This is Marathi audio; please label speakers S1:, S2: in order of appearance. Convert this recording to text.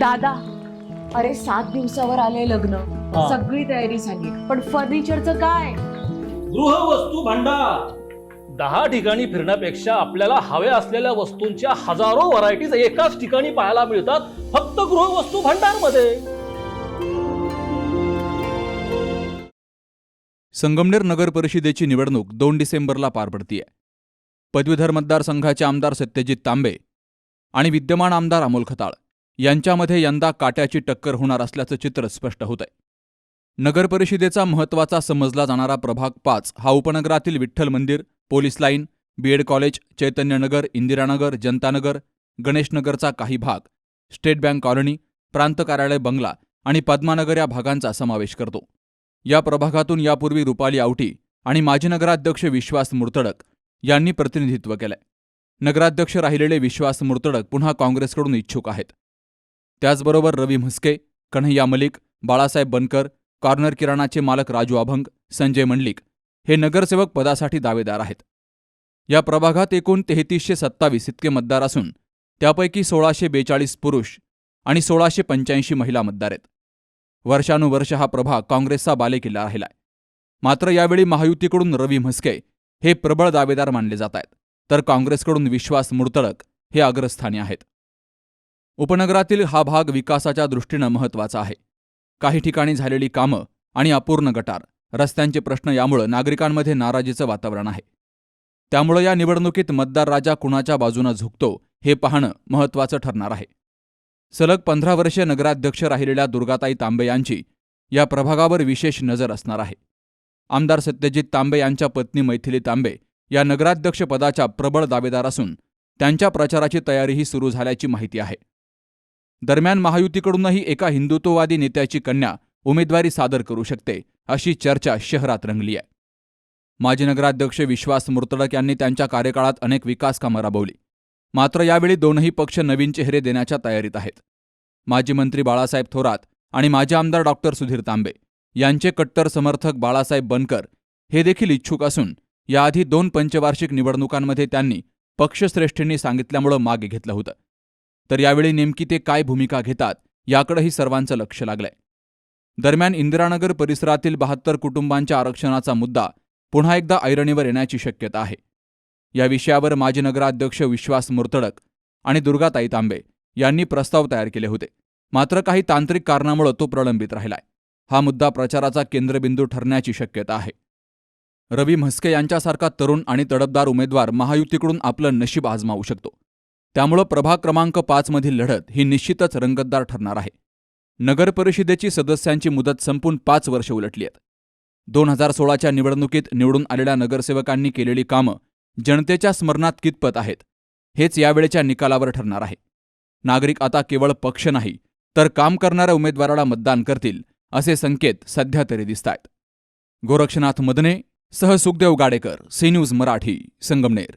S1: दादा अरे सात दिवसावर आले लग्न.
S2: हा.
S1: सगळी तयारी झाली. पण फर्निचरचं काय?
S2: गृहवस्तू भांडार. दहा ठिकाणी फिरण्यापेक्षा आपल्याला हव्या असलेल्या वस्तूंच्या हजारो व्हरायटीज एकाच ठिकाणी पाहायला मिळतात फक्त गृहवस्तू भांडारमध्ये
S3: संगमनेर नगर परिषदेची निवडणूक दोन डिसेंबरला पार पडतीये. पदवीधर मतदारसंघाचे आमदार सत्यजित तांबे आणि विद्यमान आमदार अमोल खताळ. यांच्यामध्ये यंदा काट्याची टक्कर होणार असल्याचं चित्र स्पष्ट होत आहे नगरपरिषदेचा महत्त्वाचा समजला जाणारा प्रभाग पाच हा उपनगरातील विठ्ठल मंदिर police line B Ed college Chaitanyanagar Indiranagar Janatanagar गणेशनगरचा काही भाग स्टेट बँक कॉलनी प्रांत कार्यालय बंगला आणि पद्मानगर या भागांचा समावेश करतो. या प्रभागातून यापूर्वी रुपाली आवटी आणि माजी नगराध्यक्ष विश्वास मुर्तडक यांनी प्रतिनिधित्व केलंय. नगराध्यक्ष राहिलेले विश्वास मुर्तडक पुन्हा काँग्रेसकडून इच्छुक आहेत. त्याचबरोबर रवी म्हस्के कन्हैया मलिक बाळासाहेब बनकर कॉर्नर किराणाचे मालक राजू अभंग संजय मंडलिक हे नगरसेवक पदासाठी दावेदार आहेत. या प्रभागात एकूण तेहतीसशे सत्तावीस इतके मतदार असून त्यापैकी सोळाशे बेचाळीस पुरुष आणि सोळाशे पंच्याऐंशी महिला मतदार आहेत. वर्षानुवर्ष हा प्रभाग काँग्रेसचा बालेकिल्ला राहिलाय. मात्र यावेळी महायुतीकडून रवी म्हस्के हे प्रबळ दावेदार मानले जात आहेत तर काँग्रेसकडून विश्वास मुर्तडक हे अग्रस्थानी आहेत. उपनगरातील हा भाग विकासाच्या दृष्टीनं महत्त्वाचा आहे. काही ठिकाणी झालेली कामं आणि अपूर्ण गटार रस्त्यांचे प्रश्न यामुळं नागरिकांमध्ये नाराजीचं वातावरण आहे. त्यामुळं या निवडणुकीत मतदार राजा कुणाच्या बाजूनं झुकतो हे पाहणं महत्त्वाचं ठरणार आहे. सलग पंधरा वर्षे नगराध्यक्ष राहिलेल्या दुर्गाताई तांबे यांची या प्रभागावर विशेष नजर असणार आहे. आमदार सत्यजित तांबे यांच्या पत्नी मैथिली तांबे या नगराध्यक्षपदाच्या प्रबळ दावेदार असून त्यांच्या प्रचाराची तयारीही सुरू झाल्याची माहिती आहे. दरम्यान महायुतीकडूनही एका हिंदुत्ववादी नेत्याची कन्या उमेदवारी सादर करू शकते अशी चर्चा शहरात रंगली आहे. माजी नगराध्यक्ष विश्वास मुर्तडक यांनी त्यांच्या कार्यकाळात अनेक विकास कामं राबवली. मात्र यावेळी दोनही पक्ष नवीन चेहरे देण्याच्या तयारीत आहेत. माजी मंत्री बाळासाहेब थोरात आणि माजी आमदार डॉक्टर सुधीर तांबे यांचे कट्टर समर्थक बाळासाहेब बनकर हे देखील इच्छुक असून याआधी दोन पंचवार्षिक निवडणुकांमध्ये त्यांनी पक्षश्रेष्ठींनी सांगितल्यामुळं मागे घेतलं होतं. तर यावेळी नेमकी ते काय भूमिका घेतात याकडेही सर्वांचं लक्ष लागलंय. दरम्यान इंदिरानगर परिसरातील बहात्तर कुटुंबांच्या आरक्षणाचा मुद्दा पुन्हा एकदा ऐरणीवर येण्याची शक्यता आहे. या विषयावर माजी नगराध्यक्ष विश्वास मुर्तडक आणि दुर्गाताई तांबे यांनी प्रस्ताव तयार केले होते. मात्र काही तांत्रिक कारणामुळे तो प्रलंबित राहिलाय. हा मुद्दा प्रचाराचा केंद्रबिंदू ठरण्याची शक्यता आहे. रवी म्हस्के यांच्यासारखा तरुण आणि तडबदार उमेदवार महायुतीकडून आपलं नशीब आजमावू शकतो. त्यामुळं प्रभाग क्रमांक पाचमधील लढत ही निश्चितच रंगतदार ठरणार आहे. नगर परिषदेची सदस्यांची मुदत संपून पाच वर्ष उलटली आहेत. दोन हजार सोळाच्या निवडणुकीत निवडून आलेल्या नगरसेवकांनी केलेली कामं जनतेच्या स्मरणात कितपत आहेत हेच यावेळेच्या निकालावर ठरणार आहे. नागरिक आता केवळ पक्ष नाही तर काम करणाऱ्या उमेदवाराला मतदान करतील असे संकेत सध्या तरी दिसतायत. गोरक्षनाथ मदने सह सुखदेव गाडेकर सी न्यूज मराठी संगमनेर.